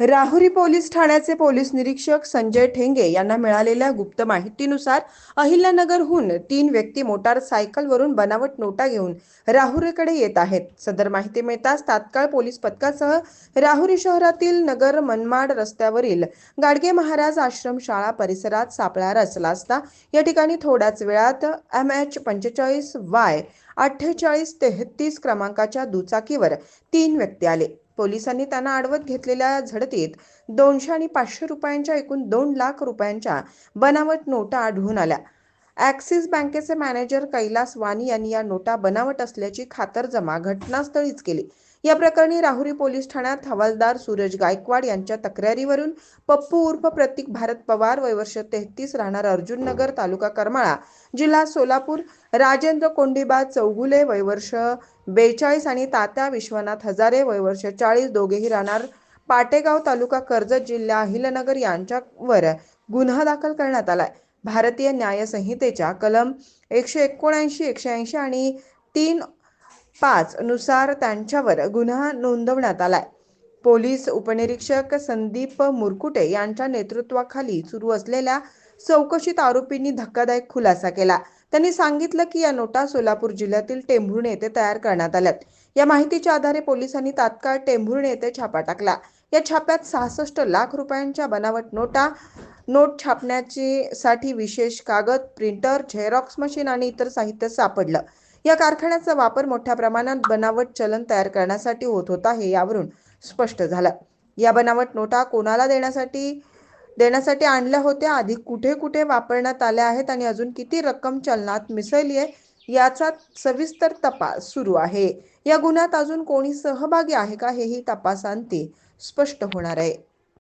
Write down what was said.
Rahuri police ठाण्याचे police निरीक्षक संजय ठेंगे यांना मिळालेल्या गुप्त माहितीनुसार अहिल्यानगरहून तीन व्यक्ती मोटारसायकलवरून बनावट नोटा घेऊन राहुरीकडे येत आहेत. सदर माहिती मिळताच तात्काळ पोलीस पथकासह राहुरी शहरातील नगर मनमाड रस्त्यावरील गाडगे महाराज आश्रम शाळा परिसरात सापळा रचला असता या ठिकाणी थोड्याच वेळात एम एच पंचेचाळीस वाय अठ्ठेचाळीस तेहतीस क्रमांकाच्या दुचाकीवर तीन व्यक्ती आले. पोलिसांनी त्यांना अडवत घेतलेल्या झडतीत दोनशे आणि पाचशे रुपयांच्या एकूण दोन लाख रुपयांच्या बनावट नोटा आढळून आल्या. ॲक्सिस बँकेचे मॅनेजर कैलास वानी यांनी या नोटा बनावट असल्याची खातरजमा घटनास्थळीच केली. या प्रकरणी राहुरी पोलीस ठाण्यात हवालदार सूरज गायकवाड यांच्या तक्रारीवरून पप्पू उर्फ प्रतीक भारत पवार वय वर्ष तेहतीस राहणार अर्जुन नगर तालुका करमाळा जिल्हा सोलापूर राजेंद्र कोंडीबा चौगुले वय वर्ष बेचाळीस आणि तात्या विश्वनाथ हजारे वय वर्ष चाळीस दोघेही राहणार पाटेगाव तालुका कर्जत जिल्हा अहिलनगर यांच्यावर गुन्हा दाखल करण्यात आलाय. भारतीय न्यायसंहितेच्या कलम एकशे एकोणऐंशी एकशे ऐंशी आणि तीन पाच नुसार त्यांच्यावर गुन्हा नोंदवण्यात आलाय. पोलीस उपनिरीक्षक संदीप मुरकुटे यांच्या नेतृत्वाखाली सुरू असलेल्या चौकशीत आरोपींनी धक्कादायक खुलासा केला. त्यांनी सांगितलं की या नोटा सोलापूर जिल्ह्यातील टेंभुर्णे येथे तयार करण्यात आल्यात. या माहितीच्या आधारे पोलिसांनी तात्काळ टेंभुर्णे येथे छापा टाकला. या छाप्यात सहासष्ट लाख रुपयांच्या बनावट नोटा नोट छापण्याची साठी विशेष कागद प्रिंटर झेरॉक्स मशीन आणि इतर साहित्य सापडलं. या कारखान्याचा वापर मोठ्या प्रमाणात बनावट चलन तयार करण्यासाठी होत होता हे यावरून स्पष्ट झालं. या बनावट नोटा कोणाला देण्यासाठी देण्यासाठी आणल्या होत्या? आधी कुठे कुठे वापरण्यात आल्या आहेत आणि अजून किती रक्कम चलनात मिसळली आहे? याचा सविस्तर तपास सुरू आहे. या गुन्ह्यात अजून कोणी सहभागी आहे का हेही तपासांती स्पष्ट होणार आहे.